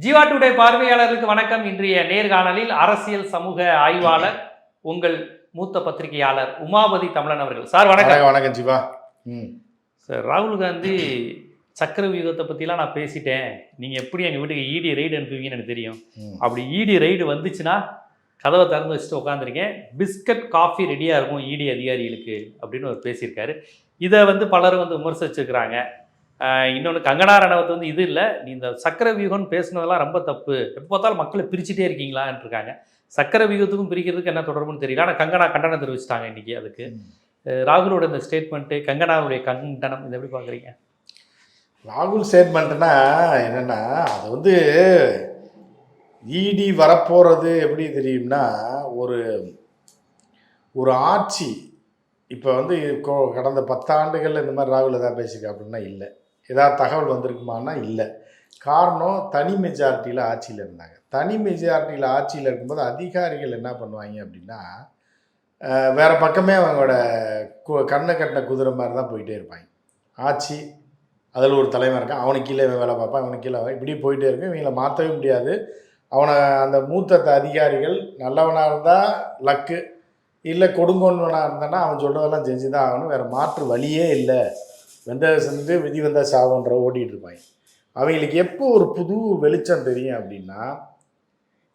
Jeeva today பார்வையாளர்களுக்கு வணக்கம். இன்றைய நேர்காணலில் அரசியல் சமூக ஆய்வாளர் உங்கள் மூத்த பத்திரிகையாளர் உமாபதி தமிழன் அவர்கள். சார் வணக்கம். வணக்கம் ஜிவா. சார் ராகுல் காந்தி சக்கர வியூகத்தை பற்றிலாம் நான் பேசிட்டேன். நீங்கள் எப்படி எங்கள் வீட்டுக்கு இடி ரைடு அனுப்புவீங்கன்னு எனக்கு தெரியும். அப்படி இடி ரைடு வந்துச்சுன்னா கதவை திறந்து வச்சுட்டு உட்காந்துருக்கேன் பிஸ்கட் காஃபி ரெடியாக இருக்கும் இடி அதிகாரிகளுக்கு அப்படின்னு அவர் பேசியிருக்காரு. இதை வந்து பலரும் வந்து விமர்சிச்சிருக்கிறாங்க. இன்னொன்று கங்கனா ரணவத் வந்து இது இல்லை. நீ இந்த சக்கர வியூகம்னு பேசுனதெல்லாம் ரொம்ப தப்பு. எப்போ பார்த்தாலும் மக்களை பிரிச்சுட்டே இருக்கீங்களான்னு இருக்காங்க சக்கர வியூகத்துக்கும் பிரிக்கிறதுக்கு என்ன தொடர்புன்னு தெரியல. ஆனால் கங்கனா கண்டனம் தெரிவிச்சிட்டாங்க இன்னைக்கு அதுக்கு. ராகுலோட இந்த ஸ்டேட்மெண்ட்டு கங்கனாவுடைய கண்டனம் இதை எப்படி பார்க்குறீங்க? ராகுல் ஸ்டேட்மெண்ட்னா என்னன்னா அது வந்து இடி வரப்போகிறது எப்படி தெரியும்னா ஒரு ஒரு ஆட்சி இப்போ வந்து கடந்த பத்தாண்டுகளில் இந்த மாதிரி ராகுல் எதாவது பேசியிருக்கா அப்படின்னா இல்லை. ஏதாவது தகவல் வந்திருக்குமான்னா இல்லை. காரணம் தனி மெஜாரிட்டியில் ஆட்சியில் இருந்தாங்க. தனி மெஜாரிட்டியில் ஆட்சியில் இருக்கும்போது அதிகாரிகள் என்ன பண்ணுவாங்க அப்படின்னா வேறு பக்கமே அவங்களோட கு- கண்ணை கட்டின குதிரை மாதிரி தான் போயிட்டே இருப்பாங்க. ஆட்சி அதில் ஒரு தலைவன் இருக்கான். அவனுக்கு கீழே வேலை பார்ப்பான் அவனுக்கு கீழே அவன். இப்படி போயிட்டே இருக்கும் இவங்களை மாற்றவே முடியாது. அவனை அந்த மூத்த அதிகாரிகள் நல்லவனாக இருந்தால் லக்கு இல்லை கொடுங்கோன்வனாக இருந்தானா அவன் சொல்கிறதெல்லாம் செஞ்சு தான் ஆகணும். வேறு மாற்று வழியே இல்லை. வெந்த செஞ்சு விதி வந்தால் சாவுன்ற ஓட்டிகிட்டு இருப்பாங்க. அவங்களுக்கு எப்போ ஒரு புது வெளிச்சம் தெரியும் அப்படின்னா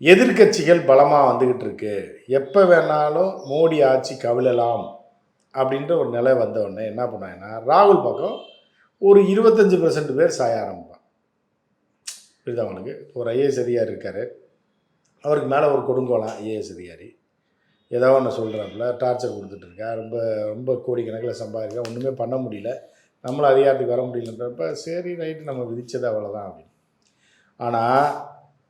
எதிர்க்கட்சிகள் பலமாக வந்துக்கிட்டு இருக்கு. எப்போ வேணாலும் மோடி ஆட்சி கவிழலாம் அப்படின்ற ஒரு நிலை வந்தவுடனே என்ன பண்ணாங்கன்னா ராகுல் பக்கம் ஒரு இருபத்தஞ்சி பெர்சன்ட் பேர் சாய ஆரம்பிப்பான் புரியுது அவனுக்கு ஒரு ஐஏஎஸ் அதிகாரி இருக்கார். அவருக்கு மேலே ஒரு கொடுங்கோலாம் ஐஏஎஸ் அதிகாரி. ஏதோ ஒன்று சொல்கிறாப்புல டார்ச்சர் கொடுத்துட்டு ரொம்ப ரொம்ப கோடிக்கணக்கில் சம்பாதிக்கா ஒன்றுமே பண்ண முடியல. நம்மளும் அதிகாரத்துக்கு வர முடியலன்றப்ப சரி ரைட்டு நம்ம விதித்தது அவ்வளோதான் அப்படின்னு. ஆனால்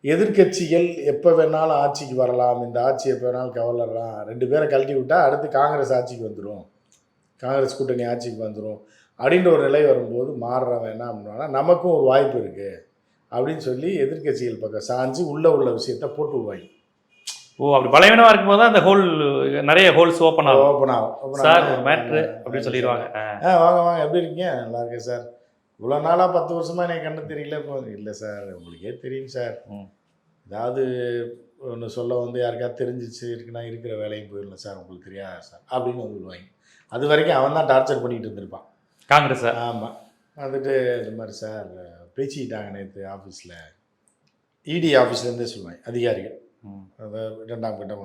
எதிர்க்கட்சிகள் எப்போ வேணாலும் ஆட்சிக்கு வரலாம் இந்த ஆட்சி எப்போ வேணாலும் கவலலாம் ரெண்டு பேரை கழட்டி விட்டால் அடுத்து காங்கிரஸ் ஆட்சிக்கு வந்துடும் காங்கிரஸ் கூட்டணி ஆட்சிக்கு வந்துடும் அப்படின்ற ஒரு நிலை வரும்போது மாறுறவன் என்ன அப்படின்னா நமக்கும் ஒரு வாய்ப்பு இருக்குது அப்படின்னு சொல்லி எதிர்க்கட்சிகள் பக்கம் சாஞ்சு உள்ளே உள்ள விஷயத்த போட்டு விடுவாங்க. ஓ அப்படி பலவீனமாக இருக்கும்போது தான் அந்த ஹோல் நிறைய ஹோல்ஸ் ஓப்பன் ஆகும். ஓப்பன் ஆகும். சார். ஒரு மேட்ரு அப்படின்னு சொல்லிடுவாங்க. ஆ. வாங்க வாங்க. எப்படி இருக்கீங்க? நல்லா இருக்கேன் சார் இவ்வளோ நாளாக பத்து வருஷமாக எனக்கு கண்ணு தெரியல. இப்போ இல்லை சார் உங்களுக்கே தெரியும் சார். ஏதாவது ஒன்று சொல்ல வந்து யாருக்காவது தெரிஞ்சிச்சு இருக்குன்னா இருக்கிற வேலையும் போயிடல சார் உங்களுக்கு தெரியாதா சார் அப்படின்னு வந்து விடுவாங்க. அது வரைக்கும் அவன் தான் டார்ச்சர் பண்ணிட்டு இருந்திருப்பான். காங்கிரஸ் ஆமாம் வந்துட்டு இந்த மாதிரி சார் பேசிக்கிட்டாங்க நேற்று ஆஃபீஸில் இடி ஆஃபீஸ்லேருந்தே சொல்லுவாங்க அதிகாரிகள். அதை ரெண்டாம் கட்டம்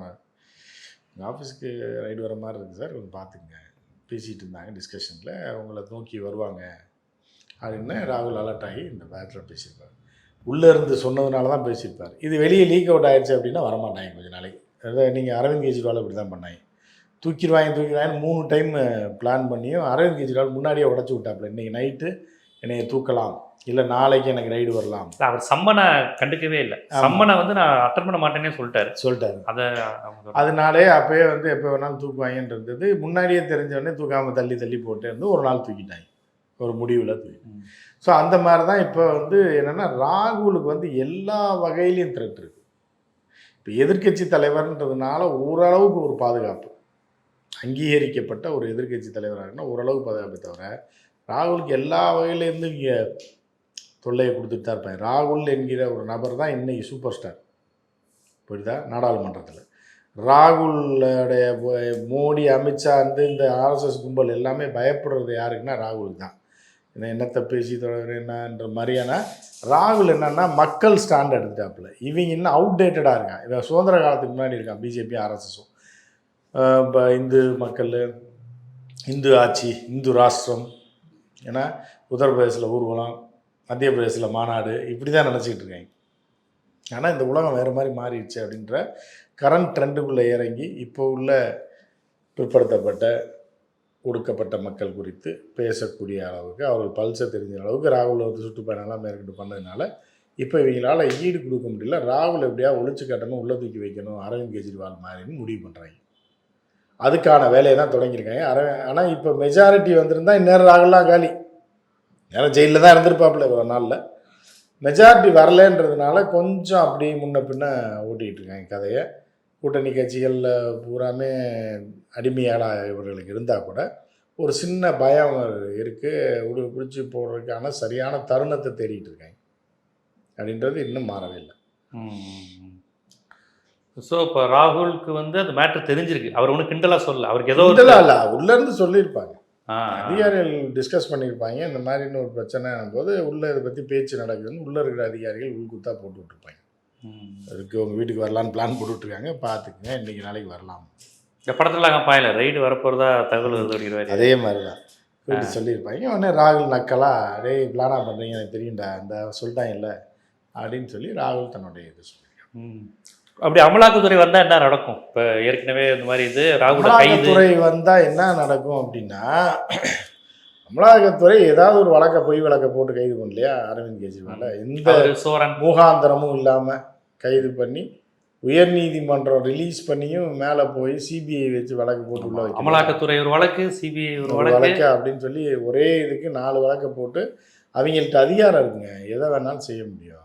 எங்கள் ஆஃபீஸ்க்கு ரைடு வர மாதிரி இருக்குது சார். கொஞ்சம் பார்த்துக்குங்க. பேசிகிட்டு இருந்தாங்க டிஸ்கஷனில் அவங்கள நோக்கி வருவாங்க அப்படின்னு ராகுல் அலர்ட் ஆகி இந்த பேட்டில் பேசியிருப்பார். உள்ளே இருந்து சொன்னதுனால தான் பேசியிருப்பார். இது வெளியே லீக் அவுட் ஆயிடுச்சு அப்படின்னா வரமாட்டாங்க கொஞ்சம் நாளைக்கு. அதாவது நீங்கள் அரவிந்த் கெஜ்ரிவால் இப்படி தான் பண்ணாங்க. தூக்கிடுவாங்க தூக்கிடுவாங்கன்னு மூணு டைம் பிளான் பண்ணியும் அரவிந்த் கெஜ்ரிவால் முன்னாடியே உடச்சி விட்டாப்புல. இன்றைக்கி நைட்டு என்னையை தூக்கலாம். இல்லை நாளைக்கு எனக்கு ரைடு வரலாம். அவர் சம்மனை கண்டுக்கவே இல்லை. சம்மனை வந்து நான் அட்டன் பண்ண மாட்டேனே சொல்லிட்டாரு. சொல்லிட்டாரு. அதை அதனாலே அப்பயே வந்து எப்போ வேணாலும் தூக்குவாங்கன்னு இருந்தது. முன்னாடியே தெரிஞ்சவொடனே தூக்காமல் தள்ளி தள்ளி போட்டு இருந்து ஒரு நாள் தூக்கிட்டாங்க. ஒரு முடிவில் தூக்கி. ஸோ அந்த மாதிரி தான் இப்போ வந்து என்னென்னா ராகுலுக்கு வந்து எல்லா வகையிலையும் த்ரெட் இருக்கு. இப்போ எதிர்க்கட்சி தலைவர்ன்றதுனால ஓரளவுக்கு ஒரு பாதுகாப்பு. அங்கீகரிக்கப்பட்ட ஒரு எதிர்க்கட்சி தலைவராக இருக்குன்னா ஓரளவுக்கு பாதுகாப்பை தவிர ராகுலுக்கு எல்லா வகையிலேருந்தும் இங்கே தொல்லையை கொடுத்துட்டு தான் இருப்பேன் ராகுல் என்கிற ஒரு நபர் தான் இன்னைக்கு சூப்பர் ஸ்டார் புரியுதா? நாடாளுமன்றத்தில். ராகுலுடைய மோடி அமித்ஷா வந்து இந்த ஆர்எஸ்எஸ் கும்பல் எல்லாமே பயப்படுறது யாருக்குன்னா ராகுலுக்கு தான். என்ன என்னத்தை பேசி தொடர் என்னன்ற மாதிரியான ராகுல் என்னன்னா மக்கள் ஸ்டாண்ட் எடுத்துட்டாப்புல. இவங்க இன்னும் அவுடேட்டடாக இருக்கான் இவன் சுதந்திர காலத்துக்கு முன்னாடி இருக்கான் பிஜேபி ஆர்எஸ்எஸும் இப்போ இந்து மக்கள் இந்து ஆட்சி இந்து ராஷ்டிரம். ஏன்னா உத்தரப்பிரதேசில் ஊர்வலம் மத்திய பிரதேசில் மாநாடு இப்படி தான் நினச்சிக்கிட்டு இருக்காங்க. ஆனால் இந்த உலகம் வேறு மாதிரி மாறிடுச்சு அப்படின்ற கரண்ட் ட்ரெண்டுக்குள்ளே இறங்கி இப்போ உள்ள பிற்படுத்தப்பட்ட ஒடுக்கப்பட்ட மக்கள் குறித்து பேசக்கூடிய அளவுக்கு அவர்கள் பல்சை தெரிஞ்ச அளவுக்கு ராகுல் வந்து சுற்றுப்பயணம்லாம் மேற்கொண்டு பண்ணதுனால இப்போ இவங்களால் ஈடு கொடுக்க முடியல. ராகுல் எப்படியா ஒழிச்சு கட்டணும் உள்ள தூக்கி வைக்கணும் அரவிந்த் கெஜ்ரிவால் மாதிரின்னு முடிவு பண்ணுறாங்க அதுக்கான வேலையை தான் தொடங்கியிருக்காங்க. அரவிந்த் ஆனால் இப்போ மெஜாரிட்டி வந்திருந்தால் இந்நேரம் ராகுல்லாம் காலி. நேரம் ஜெயிலில் தான் இருந்திருப்பாப்புல ஒரு நாளில். மெஜாரிட்டி வரலன்றதுனால கொஞ்சம் அப்படி முன்ன பின்ன ஓட்டிகிட்டு இருக்காங்க கதையை. கூட்டணி கட்சிகளில் பூராமே அடிமையாளாக இவர்களுக்கு இருந்தால் கூட ஒரு சின்ன பயம் இருக்குது ஒரு பிடிச்சி போடுறதுக்கான சரியான தருணத்தை தேடிட்டு இருக்காங்க அப்படின்றது இன்னும் மாறவே இல்லை. ஸோ இப்போ ராகுலுக்கு வந்து அந்த மேட்ரு தெரிஞ்சிருக்கு. அவர் ஒன்றும் கிண்டலாக சொல்லல. அவருக்கு ஏதோ இல்லை. உள்ள இருந்து சொல்லியிருப்பாங்க. அதிகாரிகள் டிஸ்கஸ் பண்ணியிருப்பாங்க. இந்த மாதிரின்னு ஒரு பிரச்சனை போது உள்ள இதை பற்றி பேச்சு நடக்குதுன்னு உள்ள இருக்கிற அதிகாரிகள் உள்குத்தா போட்டு விட்டுருப்பாங்க. ம். அதுக்கு உங்கள் வீட்டுக்கு வரலான்னு பிளான் போட்டு விட்ருக்காங்க பார்த்துக்குங்க. இன்னைக்கு நாளைக்கு வரலாம். இந்த படத்துல பாயல. ரைடு வரப்போறதா தகவல் அதே மாதிரி தான் வீட்டு சொல்லியிருப்பாங்க. உடனே ராகுல் நக்கலா டேய் பிளானா பண்ணுறீங்க எனக்கு தெரியும்டா. இந்த சொல்லிட்டாங்கல்ல. அப்படின்னு சொல்லி ராகுல் தன்னுடைய இது சொல்லியிருக்காங்க. அப்படி அமலாக்கத்துறை வந்தா என்ன நடக்கும்? இப்போ ஏற்கனவே இந்த மாதிரி இது ராகுல வந்தால் என்ன நடக்கும் அப்படின்னா அமலாக்கத்துறை ஏதாவது ஒரு வழக்கை பொய் வழக்கை போட்டு கைது பண்ணலையா அரவிந்த் கெஜ்ரிவாலை? எந்த சோரன். முகாந்திரமும் இல்லாமல் கைது பண்ணி உயர்நீதிமன்றம் ரிலீஸ் பண்ணியும் மேலே போய் சிபிஐ வச்சு வழக்கு போட்டு உள்ள வைக்கணும். அமலாக்கத்துறை ஒரு வழக்கு சிபிஐ ஒரு வழக்கு அப்படின்னு சொல்லி ஒரே இதுக்கு நாலு வழக்கை போட்டு அவங்கள்ட்ட அதிகாரம் இருக்குங்க. எதை வேணாலும் செய்ய முடியும்.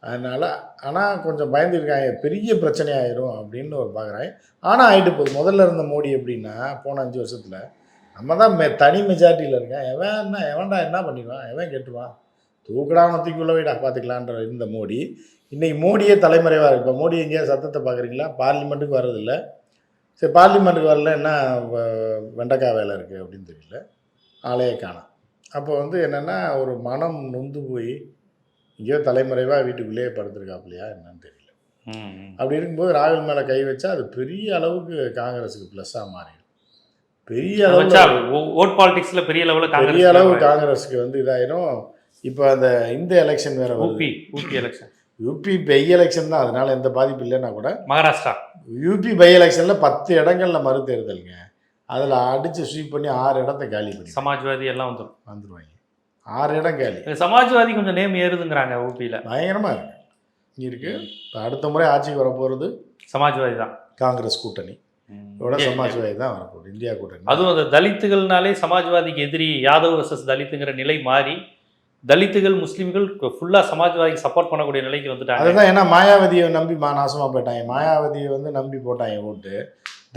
அதனால் ஆனால் கொஞ்சம் பயந்துருக்காங்க. பெரிய பிரச்சனையாயிரும் அப்படின்னு ஒரு பார்க்குறாங்க ஆனால் ஆகிட்டு போகுது. முதல்ல இருந்த மோடி எப்படின்னா போன அஞ்சு வருஷத்தில் நம்ம தான் மெ தனி மெஜாரிட்டியில் இருக்கேன். எவன் என்ன எவன்டா என்ன பண்ணிடுவான்? எவன் கெட்டுவான் தூக்கடாம தூக்கி உள்ள பார்த்துக்கலான்ற இருந்த மோடி. இன்றைக்கி மோடியே தலைமறைவாக இருக்கு. இப்போ மோடி எங்கேயாவது சத்தத்தை பார்க்குறீங்களா பார்லிமெண்ட்டுக்கு வர்றதில்ல. சரி பார்லிமெண்ட்டுக்கு வரல என்ன வ- வெண்டைக்காய் வேலை இருக்குது அப்படின்னு தெரியல. ஆளையே காணும். அப்போ வந்து என்னென்னா ஒரு மனம் நொந்து போய் எங்கேயோ தலைமறைவாக வீட்டுக்குள்ளேயே படுத்துருக்காப்புலையா என்னன்னு தெரியல. அப்படி இருக்கும்போது ராகுல் மேலே கை வச்சா அது பெரிய அளவுக்கு காங்கிரஸுக்கு ப்ளஸ்ஸாக மாறிடும். பெரிய அதை வச்சா அளவு ஓ- ஓட் பாலிடிக்ஸ்ல பெரிய லெவலில் பெரிய அளவு காங்கிரஸுக்கு வந்து இதாயிரும். இப்போ அந்த இந்த எலெக்ஷன் வேற UP UP election UP by election தான். அதனால எந்த பாதிப்பு இல்லைன்னா கூட மகாராஷ்டிரா. யூபி பை எலெக்ஷனில் பத்து இடங்கள்ல மறு தேர்தலுங்க அதில் அடித்து ஸ்வீப் பண்ணி ஆறு இடத்த காலி பண்ணி சமாஜ்வாதி எல்லாம் வந்துடும் வந்துருவாங்க. ஆறு இடம் காலி. சமாஜ்வாதி கொஞ்சம் நேம் ஏறுதுங்கிறாங்க ஊபியில பயங்கரமாக இருக்கு. இங்கே இருக்கு. இப்போ அடுத்த முறை ஆட்சிக்கு வரப்போகிறது சமாஜ்வாதி தான். காங்கிரஸ் கூட்டணி. இதோட. சமாஜ்வாதி தான் வரப்போகுது. இந்தியா கூட்டணி. அதுவும் அந்த தலித்துகள்னாலே சமாஜ்வாதிக்கு எதிரி யாதவ் வர்சஸ் தலித்துங்கிற நிலை மாறி தலித்துகள் முஸ்லீம்கள் ஃபுல்லா சமாஜ்வாதிக்கு சப்போர்ட் பண்ணக்கூடிய நிலைக்கு வந்துட்டாங்க. அதுதான் ஏன்னா மாயாவதியை நம்பி மா நாசமாக போயிட்டாங்க. மாயாவதியை வந்து நம்பி போட்டாங்க ஓட்டு.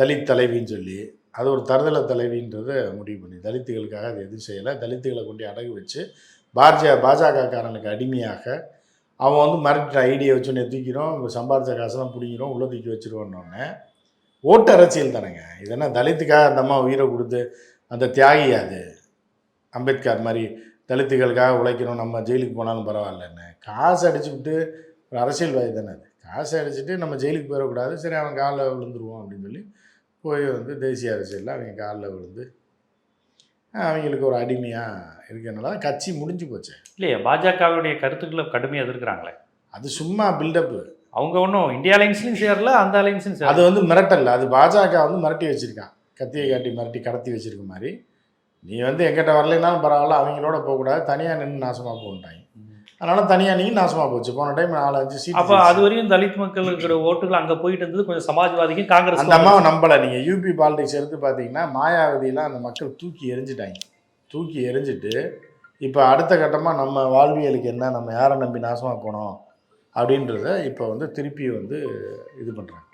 தலித் தலைவின்னு சொல்லி. அது ஒரு தருதல தலைவின்றதை முடிவு பண்ணி தலித்துகளுக்காக அது எதுவும் செய்யலை. தலித்துகளை கொண்டு அடகு வச்சு பாஜக பாஜகக்காரனுக்கு அடிமையாக அவன் வந்து மிரட்டுற ஐடியா வச்சு உன்னை தூக்கிறோம் இப்போ சம்பாதிச்ச காசெல்லாம் பிடிக்கிறோம் உள்ள தூக்கி வச்சிருவோன்னொன்னே ஓட்டு அரசியல் தானேங்க. இதெல்லாம் தலித்துக்காக அந்த அம்மா உயிரை கொடுத்து அந்த தியாகி அது? அம்பேத்கர் மாதிரி தலித்துகளுக்காக உழைக்கணும் நம்ம ஜெயிலுக்கு போனாலும் பரவாயில்லன்னு. காசு அடிச்சுவிட்டு ஒரு அரசியல்வாதி தானே அது. காசு அடிச்சுட்டு நம்ம ஜெயிலுக்கு போயிடக்கூடாது சரி அவன் காலில் விழுந்துருவோம் அப்படின்னு சொல்லி போய் வந்து தேசிய அரசியலில் அவங்க காலில் விழுந்து அவங்களுக்கு ஒரு அடிமையாக இருக்கிறனால தான் கட்சி முடிஞ்சு போச்சு. இல்லையா பாஜகவுடைய கருத்துக்களை கடுமையாக எதிர்க்கிறாங்களே. அது சும்மா பில்டப்பு அவங்க ஒன்றும் இந்தியா அலைன்ஸ்லையும் சேரல அந்த அலைன்ஸ்லையும் சேரல. அது வந்து மிரட்டல். அது பாஜக வந்து மிரட்டி வச்சிருக்கான். கத்தியை காட்டி மிரட்டி கடத்தி வச்சிருக்க மாதிரி. நீ வந்து எங்கிட்ட வரலைனாலும் பரவாயில்ல அவங்களோட போகக்கூடாது தனியாக நின்று நாசமாக போன்ட்டாங்க அதனால தனியாக நீ நாசமாக போச்சு. போன டைம் நாலு அஞ்சு சீட் அப்போ அது வரையும் தலித் மக்களுக்கு ஓட்டுகள் அங்கே போயிட்டு இருந்தது. கொஞ்சம் சமாஜ்வாதிக்கும் காங்கிரஸ் அந்த அம்மாவை நம்பலை நீங்கள் யூபி பாலிடிக்ஸ் எடுத்து பார்த்தீங்கன்னா மாயாவதியெல்லாம் அந்த மக்கள் தூக்கி எரிஞ்சிட்டாங்க தூக்கி எரிஞ்சிட்டு இப்போ அடுத்த கட்டமாக நம்ம வாழ்வியலுக்கு என்ன? நம்ம யாரை நம்பி நாசமாக போனோம்? அப்படின்றத இப்போ வந்து திருப்பி வந்து இது பண்ணுறாங்க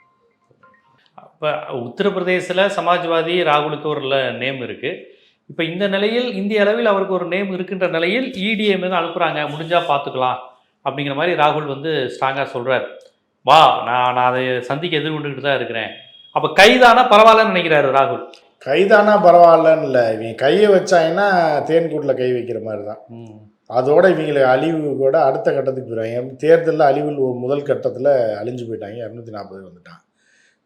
இப்போ உத்தரப்பிரதேசில் சமாஜ்வாதி ராகுலுக்கு ஒரு நேம் இருக்கு. இப்போ இந்த நிலையில் இந்திய அளவில் அவருக்கு ஒரு நேம் இருக்கின்ற நிலையில் E இடிஏ மீது அனுப்புகிறாங்க முடிஞ்சா பார்த்துக்கலாம். அப்படிங்கிற மாதிரி ராகுல் வந்து ஸ்ட்ராங்காக சொல்றார். வா நான் நான் அதை சந்திக்க எதிர்கொண்டுகிட்டு தான் இருக்கிறேன். அப்போ கைதானா பரவாயில்லன்னு நினைக்கிறாரு ராகுல். கைதானா பரவாயில்லன்னு இல்லை. இவங்க கையை வச்சாங்கன்னா தேன்கூட்டில் கை வைக்கிற மாதிரி தான் அதோட இவங்களுக்கு அழிவு கூட அடுத்த கட்டத்துக்கு போயிடுவாங்க. தேர்தலில் அழிவில் ஒரு முதல் கட்டத்தில் அழிஞ்சு போயிட்டாங்க. இரநூத்தி நாற்பது வந்துட்டான்.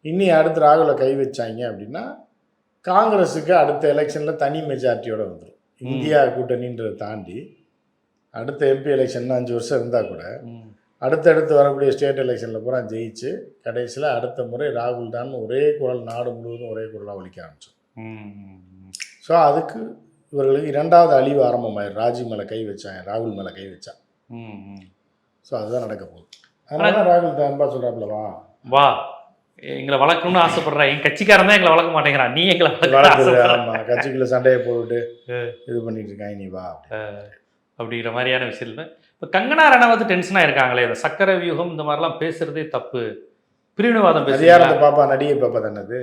இன்னி அடுத்து ராகுல கை வச்சாங்க அப்படின்னா காங்கிரஸுக்கு அடுத்த எலெக்ஷனில் தனி மெஜாரிட்டியோட வந்துடும் இந்தியா கூட்டணின்றதை தாண்டி அடுத்த எம்பி எலெக்ஷன் அஞ்சு வருஷம் இருந்தால் கூட அடுத்தடுத்து வரக்கூடிய ஸ்டேட் எலெக்ஷனில் பூரா ஜெயிச்சு கடைசியில் அடுத்த முறை ராகுல் தான் ஒரே குரல் நாடு முழுவதும் ஒரே குரலாக ஒழிக்க ஆரம்பிச்சோம் ஸோ அதுக்கு இவர்களுக்கு இரண்டாவது அழிவு ஆரம்பமாயிரும். ராஜீவ் மேலே கை வச்சாங்க ராகுல் மேலே கை வச்சான். ஸோ அதுதான் நடக்க போகுது. அதனால தான் ராகுல் தான் சொல்கிறாப்புலவா வா. எங்களை வளர்க்கணும்னு ஆசைப்படுற. என் கட்சிக்காரன் தான் எங்களை வளர்க்க மாட்டேங்கிறான். நீ எங்களை வளர்க்க கட்சிக்குள்ள சண்டையை போட்டுட்டு இது பண்ணிட்டு இருக்காங்க நீ வா அப்படிங்கிற மாதிரியான விஷயம் இல்லை இப்போ கங்கனா ரனாவத் டென்ஷனாக இருக்காங்களே. இந்த சக்கர வியூகம் இந்த மாதிரிலாம் பேசுறதே தப்பு. பிரிவினைவாதம் பேசுறீங்களா? பாப்பா? நடிகை பாப்பா தானே அது?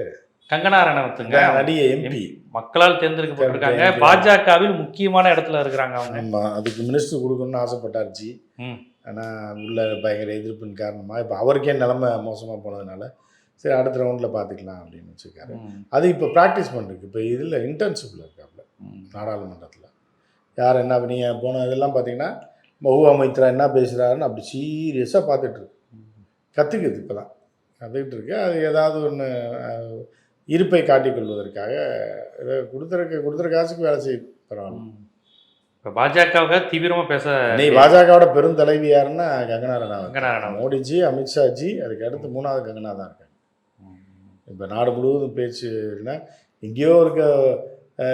கங்கனா ரணவத்துங்க நடிகை எம்பி மக்களால் தேர்ந்தெடுக்கப்பட்டிருக்காங்க. தேர்ந்தெடுக்க- பாஜகவில் முக்கியமான இடத்துல இருக்கிறாங்க அவங்க. அதுக்கு மினிஸ்டர் கொடுக்கணும்னு ம். ஆனால் உள்ள பயங்கர எதிர்ப்பின் காரணமாக இப்போ அவருக்கே நிலமை மோசமாக போனதுனால சரி அடுத்த ரவுண்டில் பார்த்துக்கலாம் அப்படின்னு வச்சுருக்காரு. அது இப்போ ப்ராக்டிஸ் பண்ணுறதுக்கு இப்போ இதில் இன்டர்ன்ஷிப்பில் இருக்காப்புல. நாடாளுமன்றத்தில். யார் என்ன நீங்கள் போன இதெல்லாம் பார்த்தீங்கன்னா மஹுவா மைத்ரா என்ன பேசுகிறாருன்னு அப்படி சீரியஸாக பார்த்துட்டு இருக்கு. கற்றுக்குது இப்போ தான் கற்றுக்கிட்டு இருக்கு. அது ஏதாவது ஒன்று இருப்பை காட்டிக் கொள்வதற்காக இதை கொடுத்துருக்க கொடுத்துற காசுக்கு வேலை செய்யுது. பரவாயில்ல. இப்ப பாஜகவுக்கு தீவிரமா பேச நீ பாஜகவோட பெருந்தலைவி யாருன்னா கங்கனா ரனாவத். கங்கனா ரனாவத். மோடிஜி அமித்ஷாஜி அதுக்கு அடுத்து மூணாவது கங்கனா தான் இருக்காங்க இப்போ நாடு முழுவதும் பேச்சுன்னா எங்கேயோ இருக்க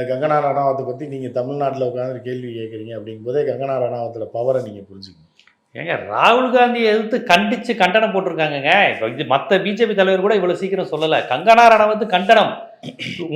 கங்கனா ரணாவத்தை பற்றி நீங்கள் தமிழ்நாட்டில் உட்காந்து கேள்வி கேட்குறீங்க அப்படிங்கும்போதே கங்கனா ரணாவத்தில் பவரை நீங்கள் புரிஞ்சுக்கணும். ஏங்க ராகுல் காந்தியை எதிர்த்து கண்டிச்சு கண்டனம் போட்டிருக்காங்கங்க. இப்போ இது மற்ற பிஜேபி தலைவர் கூட இவ்வளவு சீக்கிரம் சொல்லல. கங்கனா ரணவத்து கண்டனம்.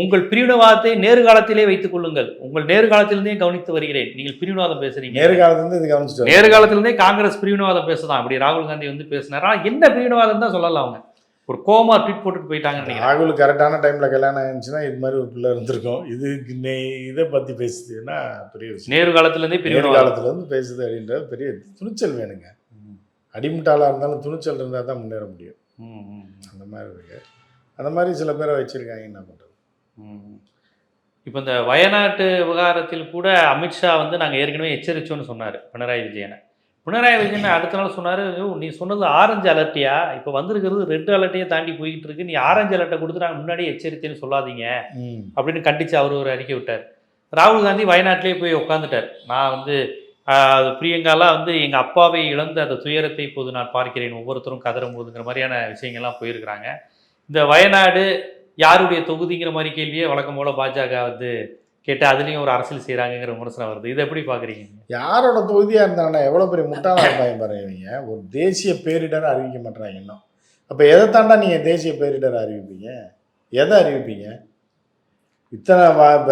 உங்கள் பிரிவினவாதத்தை நேர்காலத்திலே வைத்துக் கொள்ளுங்கள். உங்கள் நேர்காலத்திலிருந்தே கவனித்து வருகிறேன். நீங்கள் பிரிவினவாதம் பேசுறீங்க. நேர்காலத்துலேருந்து இது வரணும். நேர்காலத்திலிருந்தே காங்கிரஸ் பிரிவினவாதம் பேசுதான். அப்படி ராகுல் காந்தி வந்து பேசினாரா? என்ன பிரிவினவாதம் தான் சொல்லலாம் அவங்க. ஒரு கோமா ட்வீட் போட்டுட்டு நினைக்கிறேன். ராகுல் கரெக்டான டைமில் கல்யாணம் ஆயிருந்துச்சுன்னா இது மாதிரி ஒரு பிள்ளை இருந்திருக்கும். இது நே- இதை பற்றி பேசுதுன்னா பெரிய விஷயம். நேரு காலத்திலிருந்தே பிரிவினவாதம் நேர்காலத்துலேருந்து பேசுது அப்படின்றது பெரிய துணிச்சல் வேணுங்க. அடிமுட்டாளாக இருந்தாலும் துணிச்சல் இருந்தால் தான் முன்னேற முடியும். அந்த மாதிரி இருக்கு. அந்த மாதிரி சில பேரை வச்சிருக்காங்க. என்ன பண்றது? ம். இப்போ இந்த வயநாட்டு விவகாரத்தில் கூட அமித்ஷா வந்து நாங்கள் ஏற்கனவே எச்சரிச்சோன்னு சொன்னார். பினராயி விஜயனை. பினராயி விஜயன் அடுத்த நாள் சொன்னார் நீ சொன்னது ஆரஞ்சு அலர்ட்டியா இப்போ வந்திருக்கிறது ரெட் அலர்ட்டையே தாண்டி போய்கிட்டு இருக்கு. நீ ஆரஞ்சு அலர்ட்டை கொடுத்து நாங்கள் முன்னாடியே எச்சரித்தேன்னு சொல்லாதீங்க. அப்படின்னு கண்டித்து அவர் ஒரு அறிக்கை விட்டார். ராகுல் காந்தி வயநாட்டிலே போய் உட்காந்துட்டார் நான் வந்து பிரியங்காலாம் வந்து எங்கள் அப்பாவை இழந்த அந்த துயரத்தை இப்போது நான் பார்க்கிறேன். ஒவ்வொருத்தரும் கதறும் போதுங்கிற மாதிரியான விஷயங்கள்லாம் போயிருக்கிறாங்க. இந்த வயநாடு யாருடைய தொகுதிங்கிற மாதிரி கேள்வியே வழக்கம் போல பாஜக வந்து கேட்டு அதுலேயும் ஒரு அரசியல் செய்கிறாங்கங்கிற விமர்சனம் வருது. இதை எப்படி பார்க்குறீங்க யாரோட தொகுதியாக இருந்தாங்கன்னா எவ்வளோ பெரிய முட்டாளாக இருப்பாங்க பாருங்க ஒரு தேசிய பேரிடர் அறிவிக்க மாட்டாங்க இன்னும். அப்போ எதை தாண்டா நீங்கள் தேசிய பேரிடர் அறிவிப்பீங்க? எதை அறிவிப்பீங்க? இத்தனை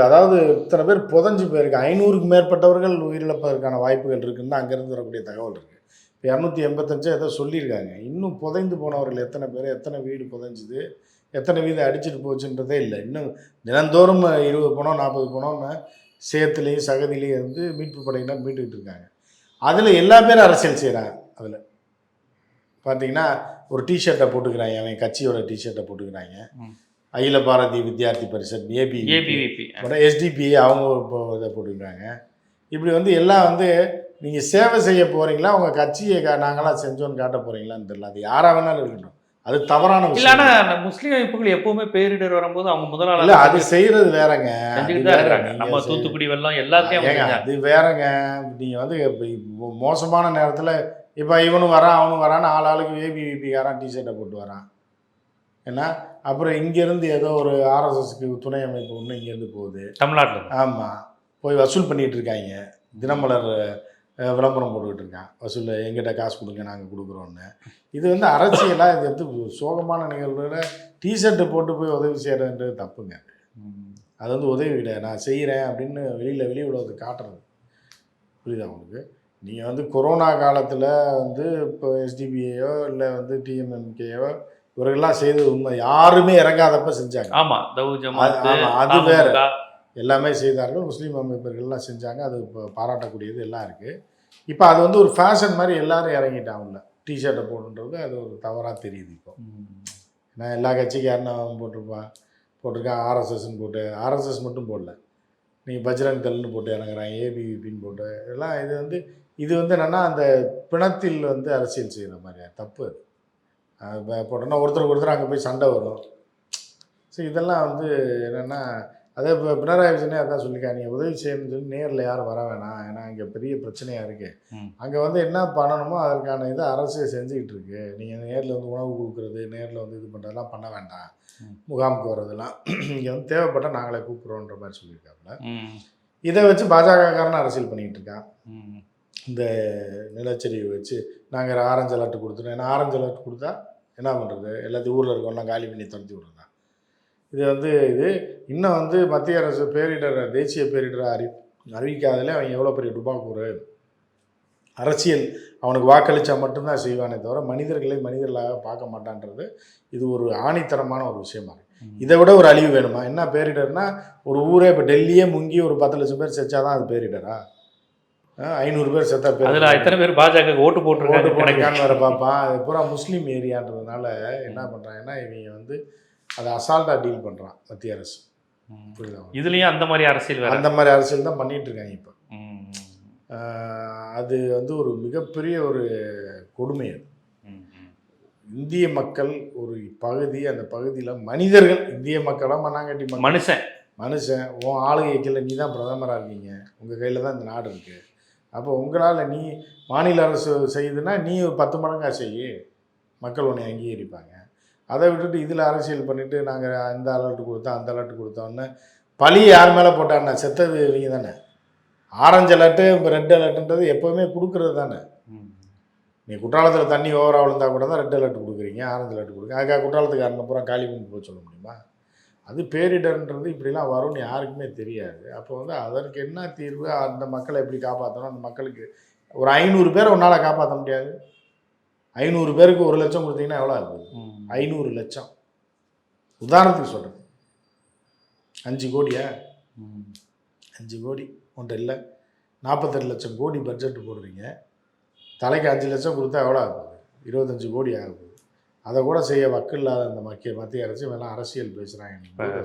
அதாவது இத்தனை பேர் புதஞ்சு போயிருக்கு ஐநூறுக்கு மேற்பட்டவர்கள் உயிரிழப்பதற்கான வாய்ப்புகள் இருக்குன்னு தான் அங்கேருந்து வரக்கூடிய தகவல் இருக்குது இப்போ இரநூத்தி எண்பத்தஞ்சு ஏதோ சொல்லியிருக்காங்க. இன்னும் புதைந்து போனவர்கள் எத்தனை பேர் எத்தனை வீடு புதைஞ்சுது எத்தனை வீடு அடிச்சிட்டு போச்சுன்றதே இல்லை. இன்னும் தினந்தோறும் இருபது பணம் நாற்பது பணம்னு சேத்துலேயும் சகதியிலையும் இருந்து மீட்பு படையினர் மீட்டுக்கிட்டு இருக்காங்க. அதில் எல்லா பேரும் அரசியல் செய்கிறாங்க அதில். பார்த்தீங்கன்னா ஒரு டிஷர்ட்டை போட்டுக்கிறாங்க அவன் கட்சியோட டிஷர்ட்டை போட்டுக்கிறாங்க. Akhil Bharatiya Vidyarthi Parishad A B ABVP SDPI அவங்க இதை போட்டுக்கிறாங்க. இப்படி வந்து எல்லாம் வந்து நீங்கள் சேவை செய்ய போகிறீங்களா உங்கள் கட்சியை நாங்களாம் செஞ்சோன்னு காட்ட போகிறீங்களான்னு தெரியல. அது யாராக வேணாலும் இருக்கட்டும். அது தவறான இல்ல விஷயம் ஆனா முஸ்லீம் அமைப்புகள் எப்பவுமே பேரிடர் வரும்போது அவங்க இல்ல முதலாளர் அது செய்யறது வேறங்க. நம்ம தூத்துக்குடி வெள்ளம் எல்லாத்தையும். அது வேறங்க. நீங்க வந்து மோசமான நேரத்துல இப்ப இவனும் வரான் அவனும் வரான்னு ஆள் ஆளுக்கு ஏபிவிபிக்காரன் டிஷர்ட்டை போட்டு வரான். ஏன்னா அப்புறம் இங்கேருந்து ஏதோ ஒரு ஆர்எஸ்எஸ்க்கு துணை அமைப்பு ஒன்று இங்கேருந்து போகுது. தமிழ்நாட்டுல ஆமாம் போய் வசூல் பண்ணிட்டு இருக்காங்க. தினமலர் விளம்பரம் போட்டுக்கிட்டு இருக்கான். வசூல் எங்கிட்ட காசு கொடுங்க நாங்கள் கொடுக்குறோன்னு இது வந்து அரசியலாக இது வந்து சோகமான நிகழ்வுல டிஷர்ட்டு போட்டு போய் உதவி செய்கிறன்றது தப்புங்க. அது வந்து உதவி விட நான் செய்கிறேன் அப்படின்னு வெளியில் வெளி உலகத்துக்கு காட்டுறது. புரியுதா உங்களுக்கு? நீங்கள் வந்து கொரோனா காலத்தில் வந்து இப்போ எஸ்டிபிஐயோ இல்லை வந்து டிஎம்எம்கேயோ இவர்கள்லாம் செய்தது உண்மை. யாருமே இறங்காதப்ப செஞ்சாங்க. ஆமா தவு ஜமாத் ஆமா, அது வேற. எல்லாமே செய்தார்கள். முஸ்லீம் அமைப்பர்கள்லாம் செஞ்சாங்க. அது இப்போ பாராட்டக்கூடியது எல்லாம் இருக்குது இப்போ அது வந்து ஒரு ஃபேஷன் மாதிரி எல்லாரும் இறங்கிட்டாங்கல்ல டிஷர்ட்டை போடுன்றது அது ஒரு தவறாக தெரியுது இப்போ. நான் எல்லா கட்சிக்கும் அவன் போட்டிருப்பான் போட்டிருக்கான் ஆர்எஸ்எஸ்ன்னு போட்டு. ஆர்எஸ்எஸ் மட்டும் போடல. நீங்கள் பஜ்ரங் தல்னு போட்டு இறங்குறான் ஏபிவிபின்னு போட்டு. இதெல்லாம் இது வந்து இது வந்து என்னென்னா அந்த பிணத்தில் வந்து அரசியல் செய்கிற மாதிரி. தப்பு அது. போட்டோன்னா ஒருத்தருக்கு ஒருத்தர் அங்கே போய் சண்டை வரும். ஸோ இதெல்லாம் வந்து என்னென்னா அதே இப்போ பினராயி விஜயனே அதான் சொல்லியிருக்காங்க நீங்கள் உதவி செய்யணும்னு சொல்லி நேரில் யாரும் வர வேணாம். ஏன்னா இங்கே பெரிய பிரச்சனையாக இருக்குது. அங்கே வந்து என்ன பண்ணணுமோ அதற்கான இதை அரசு செஞ்சுக்கிட்டு இருக்கு. நீங்கள் நேரில் வந்து உணவு கொடுக்குறது நேரில் வந்து இது பண்ணுறதெல்லாம் பண்ண வேண்டாம். முகாமுக்கு வர்றதெல்லாம். இங்கே வந்து தேவைப்பட்டால் நாங்களே கூப்பிட்றோன்ற மாதிரி சொல்லியிருக்காப்புல. இதை வச்சு பாஜகக்காரன் அரசியல் பண்ணிக்கிட்டு இருக்கான். இந்த நிலச்சரிவை வச்சு நாங்கள் ஆரஞ்சு அலர்ட் கொடுத்துட்டோம். ஏன்னா ஆரஞ்சு அலர்ட் கொடுத்தா என்ன பண்ணுறது எல்லாத்தையும் ஊரில் இருக்கவங்களாம் காலி பண்ணி துரத்தி விடுறதா. இது வந்து இது இன்னும் வந்து மத்திய அரசு பேரிடர் தேசிய பேரிடர் அறி அறிவிக்காதலே அவன் எவ்வளோ பெரிய டுபாக்கூறு அரசியல். அவனுக்கு வாக்களித்தா மட்டும்தான் செய்வானே தவிர மனிதர்களை மனிதர்களாக பார்க்க மாட்டான்றது இது ஒரு ஆணித்தரமான ஒரு விஷயமா இதை விட ஒரு அழிவு வேணுமா? என்ன பேரிடர்னா ஒரு ஊரே இப்போ டெல்லியே முங்கி ஒரு பத்து லட்சம் பேர் செச்சாதான் அது பேரிடரா? ஐநூறு பேர் செத்தா பேர் அதுல எத்தனை பேர் பாஜக ஓட்டு ஓட்டு போட்டிருக்காங்க? கணக்கு. போட்டிருக்கான்னு வேற பார்ப்பான் அது பூரா முஸ்லீம் ஏரியான்றதுனால என்ன பண்ணுறாங்கன்னா இவங்க வந்து அதை அசால்ட்டாக டீல் பண்ணுறான் மத்திய அரசு. புரியுதா? இதுலயும் அந்த மாதிரி அரசியல் அந்த மாதிரி அரசியல் தான் பண்ணிட்டு இருக்காங்க இப்போ. அது வந்து ஒரு மிகப்பெரிய ஒரு கொடுமை அது. இந்திய மக்கள் ஒரு பகுதி அந்த பகுதியில் மனிதர்கள் இந்திய மக்களாக மண்ணாங்கட்டி மனுஷன். மனுஷன். உன் ஆளுகைக்கில் நீ தான் பிரதமராக இருக்கீங்க. உங்கள் கையில் தான் இந்த நாடு இருக்குது அப்போ உங்களால் நீ மாநில அரசு செய்யுதுன்னா நீ ஒரு பத்து மடங்கா செய்யு மக்கள் உன்னை அங்கீகரிப்பாங்க. அதை விட்டுட்டு இதில் அரசியல் பண்ணிவிட்டு நாங்கள் இந்த அலர்ட் கொடுத்தோம் அந்த அலர்ட் கொடுத்தோன்னு பழி யார் மேலே போட்டாண்ணா செத்தது இவங்க தானே. ஆரஞ்சு அலர்ட்டு இப்போ ரெட் அலர்ட்டுன்றது எப்போவுமே கொடுக்குறது தானே. நீ குற்றாலத்தில் தண்ணி ஓவராக விழுந்தா கூட தான் ரெட் அலர்ட் கொடுக்குறீங்க ஆரஞ்சு அலர்ட் கொடுக்குறீங்க. அதுக்காக குற்றாலத்துக்காரனை பூரா காலி பண்ணி போக சொல்ல முடியுமா? அது பேரிடர்ன்றது இப்படிலாம் வரும்னு யாருக்குமே தெரியாது. அப்போ வந்து அதற்கு என்ன தீர்வு? அந்த மக்களை எப்படி காப்பாற்றணும் அந்த மக்களுக்கு ஒரு ஐநூறு பேரை உன்னால் காப்பாற்ற முடியாது. ஐநூறு பேருக்கு ஒரு லட்சம் கொடுத்தீங்கன்னா எவ்வளோ ம். ஐநூறு லட்சம். உதாரணத்துக்கு சொல்கிறேன் அஞ்சு கோடியா? ம். அஞ்சு கோடி. ஒன்றை இல்லை. நாற்பத்தெட்டு லட்சம் கோடி பட்ஜெட் போடுறீங்க. தலைக்கு அஞ்சு லட்சம் கொடுத்தா எவ்வளோ ஆகுது? இருபத்தஞ்சு கோடி ஆகுது. அதை கூட செய்ய வக்கு இல்லாத அந்த மக்கிய மத்திய அரசு வேணால் அரசியல் பேசுகிறாங்க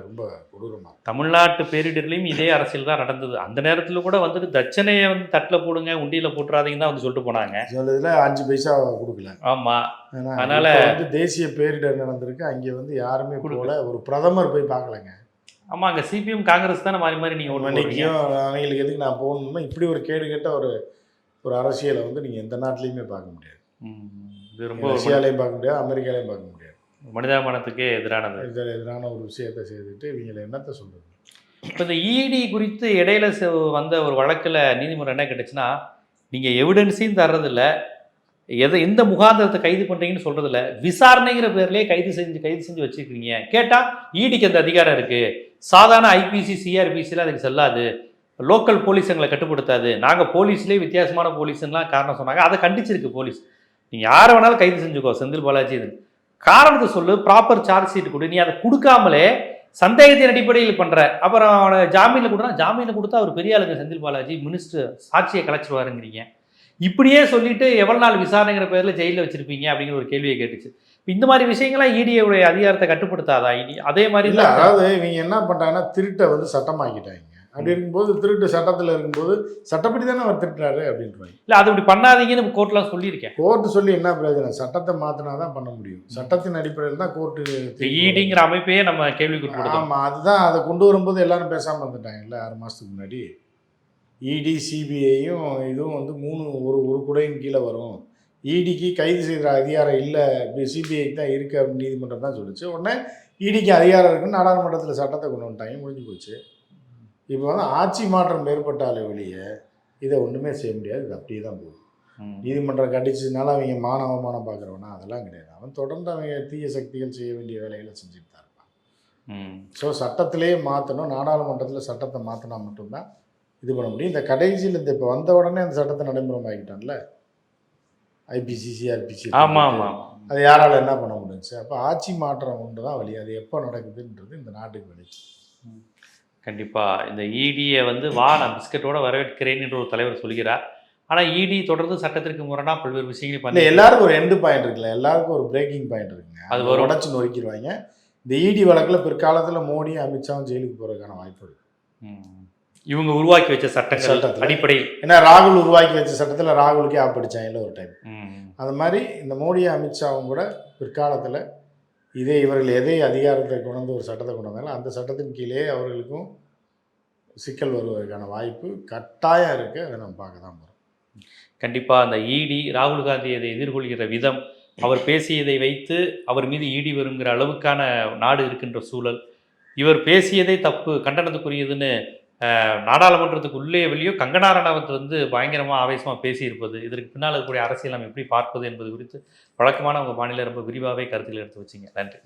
ரொம்ப கொடூரமாக தமிழ்நாட்டு பேரிடர்லையும் இதே அரசியல் தான் நடந்தது. அந்த நேரத்துல கூட வந்துட்டு தட்சணையை வந்து தட்டுல போடுங்க உண்டியில போட்டுறாதீங்கன்னு தான் வந்து சொல்லிட்டு போனாங்க. இதில் அஞ்சு பைசா கொடுக்கல. ஆமா. ஏன்னா அதனால- வந்து தேசிய பேரிடர் நடந்திருக்கு. அங்கே வந்து யாருமே போல ஒரு பிரதமர் போய் பார்க்கலங்க. ஆமா அங்க சிபிஎம் காங்கிரஸ் தானே மாறி மாறி நீங்க ஓட்டு போடுறீங்க. மணிக்கும் அவங்களுக்கு எதுக்கு நான் போகணும்னா இப்படி ஒரு கேடு கெட்ட ஒரு ஒரு அரசியலை வந்து நீங்கள் எந்த நாட்டிலையுமே பார்க்க முடியாது. ம். இது ரொம்ப ரஷ்யாலையும் பார்க்க முடியாது அமெரிக்காலையும் பார்க்க முடியாது. மனிதாபிமானத்துக்கே எதிரானது. இதில் எதிரான ஒரு விஷயத்தை செய்துட்டு இவங்களை என்னத்தை சொல்கிறது இப்போ இந்த இடி குறித்து இடையில வந்த ஒரு வழக்கில் நீதிமன்றம் என்ன கேட்டுச்சுன்னா நீங்கள் எவிடன்ஸையும் தர்றதில்ல எதை எந்த முகாந்திரத்தை கைது பண்ணுறீங்கன்னு சொல்கிறதில்ல விசாரணைங்கிற பேர்லேயே கைது செஞ்சு கைது செஞ்சு வச்சுருக்கீங்க. கேட்டால் ஈடிக்கு அந்த அதிகாரம் இருக்குது சாதாரண ஐபிசி சிஆர்பிசிலாம் அதுக்கு செல்லாது. லோக்கல் போலீஸ் எங்களை கட்டுப்படுத்தாது. நாங்கள் போலீஸ்லேயே வித்தியாசமான போலீஸ்லாம் காரணம் சொன்னாங்க. அதை கண்டிச்சிருக்கு போலீஸ். நீங்கள் யாரை வேணாலும் கைது செஞ்சுக்கோ செந்தில் பாலாஜி இது. காரணத்தை சொல்லு ப்ராப்பர் சார்ஜ் ஷீட் கொடு. நீ அதை கொடுக்காமலே சந்தேகத்தின் அடிப்படையில் பண்ணுற அப்புறம் அவனை ஜாமீனில் கொடுத்தா ஜாமீனில் கொடுத்தா அவர் பெரிய ஆளுங்க செந்தில் பாலாஜி மினிஸ்டர் சாட்சியை கலைச்சிருவாருங்கிறீங்க. இப்படியே சொல்லிட்டு எவ்வளோ நாள் விசாரணைங்கிற பேரில் ஜெயிலில் வச்சிருப்பீங்க அப்படிங்கிற ஒரு கேள்வியை கேட்டுச்சு. இந்த மாதிரி விஷயங்கள்லாம் இடியோடைய அதிகாரத்தை கட்டுப்படுத்தாதா? இடி அதே மாதிரி தான் அதாவது இவங்க என்ன பண்ணுறாங்கன்னா திருட்டை வந்து சட்டமாக்கிட்டாங்க. அப்படி இருக்கும்போது திருட்டு சட்டத்தில் இருக்கும்போது சட்டப்படி தானே அவர் திருட்டுறாரு அப்படின்றாங்க இல்ல அது இப்படி பண்ணாதீங்கன்னு கோர்ட்லாம் சொல்லியிருக்கேன். கோர்ட்டு சொல்லி என்ன பிரயோஜனம்? சட்டத்தை மாற்றினா தான் பண்ண முடியும். சட்டத்தின் அடிப்படையில் தான் கோர்ட்டு ஈடிங்கிற அமைப்பையே நம்ம கேள்விக்குட்படுத்தோம் ஆமாம் அதுதான் அதை கொண்டு வரும்போது எல்லாரும் பேசாமல் இருந்துட்டாங்கல்ல ஆறு மாதத்துக்கு முன்னாடி. E இடி சிபிஐயும் இதுவும் வந்து மூணு ஒரு ஒரு குடையின் கீழே வரும். இடிக்கு கைது செய்கிற அதிகாரம் இல்லை. சிபிஐக்கு தான் இருக்குது அப்படின்னு நீதிமன்றம் தான் சொல்லுச்சு. உடனே இடிக்கு அதிகாரம் இருக்குன்னு நாடாளுமன்றத்தில் சட்டத்தை கொண்டு வந்துட்டாங்க. முடிஞ்சு போச்சு. இப்போ வந்து ஆட்சி மாற்றம் ஏற்பட்டாலே வெளியே இதை ஒன்றுமே செய்ய முடியாது. இது அப்படியே தான் போகுது. ம். நீதிமன்றம் கண்டிச்சதுனால அவங்க மான அவமானம் பார்க்குறவனா? அதெல்லாம் கிடையாது. அவன் தொடர்ந்து அவங்க தீய சக்திகள் செய்ய வேண்டிய வேலைகளை செஞ்சுட்டு தான் இருப்பான். ஸோ சட்டத்திலேயே மாற்றணும் நாடாளுமன்றத்தில் சட்டத்தை மாற்றினா மட்டும்தான் இது பண்ண முடியும். இந்த கடைசியில் இந்த இப்போ வந்த உடனே அந்த சட்டத்தை நடைமுறைமாக்கிட்டான்ல? ஐபிசி சிஆர்பிசி ஆமா ஆமா அது யாரால என்ன பண்ண முடிஞ்சுச்சு? அப்போ ஆட்சி மாற்றம் ஒன்று தான் வழி. அது எப்போ நடக்குதுன்றது இந்த நாட்டுக்கு வழி கண்டிப்பா இந்த இடியை வந்து வா நான் பிஸ்கட்டோட வரவேற்கிறேன் என்று ஒரு தலைவர் சொல்கிறார் ஆனா இடி தொடர்ந்து சட்டத்திற்கு முரணா பல்வேறு விஷயங்களை பண்ணி எல்லாருக்கும் ஒரு எண்டு பாயிண்ட் இருக்குல்ல எல்லாருக்கும் ஒரு பிரேக்கிங் பாயிண்ட் இருக்குங்க அது வரும். உடச்சு நொறுக்கிடுவாங்க இந்த இடி வழக்கில் பிற்காலத்தில் மோடி அமித்ஷாவும் ஜெயிலுக்கு போகிறதுக்கான வாய்ப்பு இருக்கு. இவங்க உருவாக்கி வச்ச சட்டங்கள். அடிப்படையில் ஏன்னா ராகுல் உருவாக்கி வச்ச சட்டத்தில் ராகுலுக்கே ஆப்படிச்சாங்கல்ல ஒரு டைம். அது மாதிரி இந்த மோடி அமித்ஷாவும் கூட பிற்காலத்தில் இதே இவர்கள் எதை அதிகாரத்தை கொண்டு வந்து ஒரு சட்டத்தை கொண்டு வந்தாலும் அந்த சட்டத்தின் கீழே அவர்களுக்கும் சிக்கல் வருவதற்கான வாய்ப்பு கட்டாயம் இருக்குது அதை நம்ம பார்க்க தான் போகிறோம் கண்டிப்பாக அந்த இடி ராகுல் காந்தி அதை எதிர்கொள்கிற விதம் அவர் பேசியதை வைத்து அவர் மீது ஈடி வருங்கிற அளவுக்கான நாடு இருக்கின்ற சூழல் இவர் பேசியதே தப்பு கண்டனத்துக்குரியதுன்னு நாடாளுமன்றத்துக்கு உள்ளே வெளியோ கங்கனா ரணாவத் வந்து பயங்கரமாக ஆவேசமாக பேசியிருப்பது இதற்கு பின்னால் இருக்கக்கூடிய அரசியல் நாம் எப்படி பார்ப்பது என்பது குறித்து வழக்கமான உங்கள் மாநில ரொம்ப விரிவாகவே கருத்தில் எடுத்து வச்சிங்க. நன்றி.